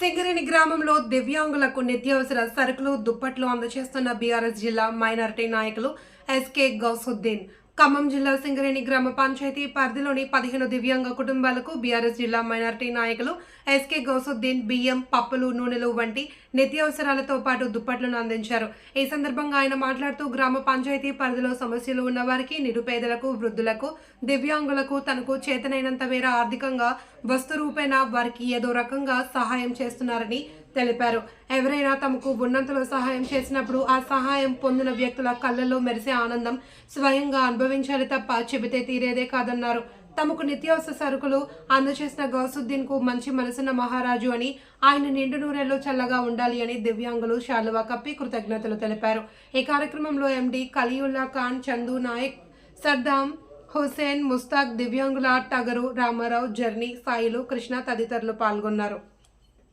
సింగరేణి గ్రామంలో దివ్యాంగులకు నిత్యావసర సరుకులు దుప్పట్లు అందజేస్తున్న బీఆర్ఎస్ జిల్లా మైనారిటీ నాయకులు ఎస్కే గౌసుద్దీన్. ఖమ్మం జిల్లా సింగరేణి గ్రామ పంచాయతీ పరిధిలోని పదిహేను దివ్యాంగ కుటుంబాలకు బీఆర్ఎస్ జిల్లా మైనారిటీ నాయకులు ఎస్కే గౌసుద్దీన్ బియ్యం పప్పులు నూనెలు వంటి నిత్యావసరాలతో పాటు దుప్పట్లను అందించారు. ఈ సందర్భంగా ఆయన మాట్లాడుతూ గ్రామ పంచాయతీ పరిధిలో సమస్యలు ఉన్నవారికి నిరుపేదలకు వృద్ధులకు దివ్యాంగులకు తనకు చేతనైనంత మేర ఆర్థికంగా వస్తు రూపేణ వారికి ఏదో రకంగా సహాయం చేస్తున్నారని తెలిపారు. ఎవరైనా తమకు ఉన్నంతలో సహాయం చేసినప్పుడు ఆ సహాయం పొందిన వ్యక్తుల కళ్ళల్లో మెరిసే ఆనందం స్వయంగా అనుభవించాలి తప్ప చెబితే తీరేదే కాదన్నారు. తమకు నిత్యావసర సరుకులు అందచేసిన గౌసుద్దీన్కు మంచి మనసున్న మహారాజు అని ఆయన నిండు నూరేళ్ళు చల్లగా ఉండాలి అని దివ్యాంగులు శాలువా కప్పి కృతజ్ఞతలు తెలిపారు. ఈ కార్యక్రమంలో ఎండి కలియుల్లా ఖాన్ చందు నాయక్ సర్దాం హుసేన్ ముస్తాక్ దివ్యాంగుల టగరు రామారావు జర్నీ సాయిలు కృష్ణ తదితరులు పాల్గొన్నారు.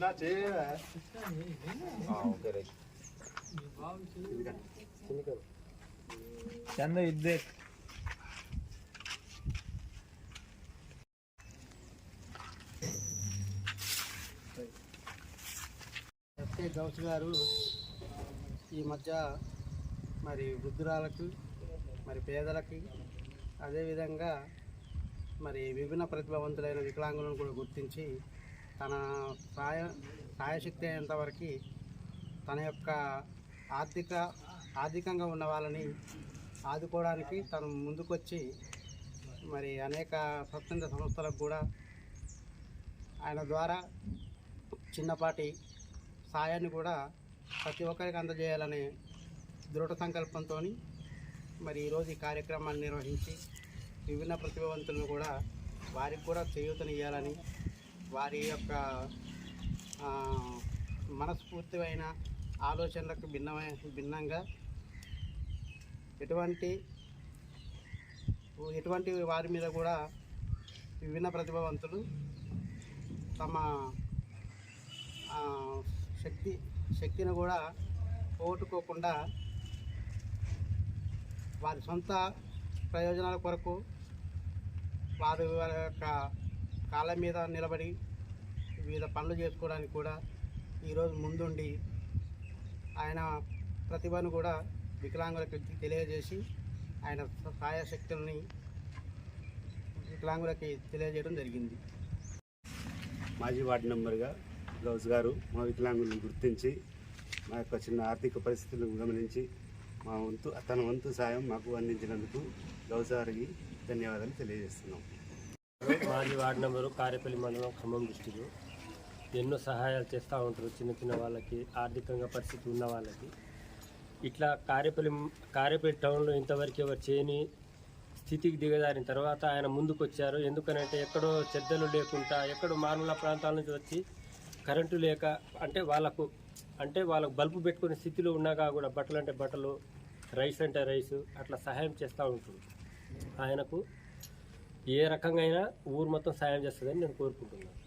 కృష్ణ చేయరా చంద ఇద్దే ఎస్కే గౌస్ గారు ఈ మధ్య మరి వృద్ధురాలకు మరి పేదలకి అదేవిధంగా మరి విభిన్న ప్రతిభావంతులైన వికలాంగులను కూడా గుర్తించి తన సాయ సాయశక్తి అయినంతవరకు తన యొక్క ఆర్థిక ఆర్థికంగా ఉన్న వాళ్ళని ఆదుకోవడానికి తను ముందుకొచ్చి మరి అనేక స్వచ్ఛంద సంస్థలకు కూడా ఆయన ద్వారా చిన్నపాటి సాయాన్ని కూడా ప్రతి ఒక్కరికి అందజేయాలనే దృఢ సంకల్పంతో మరి ఈరోజు ఈ కార్యక్రమాన్ని నిర్వహించి విభిన్న ప్రతిభావంతులను కూడా వారికి కూడా చేయూతనివ్వాలని వారి యొక్క మనస్ఫూర్తిమైన ఆలోచనలకు భిన్నమైన భిన్నంగా ఎటువంటి ఎటువంటి వారి మీద కూడా విభిన్న ప్రతిభావంతులు తమ శక్తి శక్తిని కూడా పోగొట్టుకోకుండా వారి సొంత ప్రయోజనాల కొరకు వారు వారి యొక్క కాళ్ళ మీద నిలబడి వివిధ పనులు చేసుకోవడానికి కూడా ఈరోజు ముందుండి ఆయన ప్రతిభను కూడా వికలాంగులకు తెలియజేసి ఆయన సహాయశక్తులని వికలాంగులకి తెలియజేయడం జరిగింది. మాజీ వార్డు మెంబర్గా గౌజ్ గారు మా వికలాంగులను గుర్తించి మా యొక్క చిన్న ఆర్థిక పరిస్థితులను గమనించి మా వంతు తన వంతు సాయం మాకు అందించినందుకు గౌజ్ గారికి ధన్యవాదాలు తెలియజేస్తున్నాం. మాజీ వార్డు నెంబరు కారేపల్లి మండలం ఖమ్మం డిస్టిక్. ఎన్నో సహాయాలు చేస్తూ ఉంటారు చిన్న చిన్న వాళ్ళకి ఆర్థికంగా పరిస్థితి ఉన్న వాళ్ళకి. ఇట్లా కారేపల్లి కారేపల్లి టౌన్లో ఇంతవరకు ఎవరు చేయని స్థితికి దిగదారిన తర్వాత ఆయన ముందుకు వచ్చారు ఎందుకనంటే ఎక్కడో చెద్దలు లేకుండా ఎక్కడో మారుమూల ప్రాంతాల నుంచి వచ్చి కరెంటు లేక అంటే వాళ్ళకు అంటే వాళ్ళకు బల్బు పెట్టుకునే స్థితిలో ఉన్నాగా కూడా బట్టలు అంటే బట్టలు రైస్ అంటే రైస్ అట్లా సహాయం చేస్తూ ఉంటుంది ఆయనకు ఏ రకంగా అయినా ఊరు మొత్తం సాయం చేస్తుందని నేను కోరుకుంటున్నాను.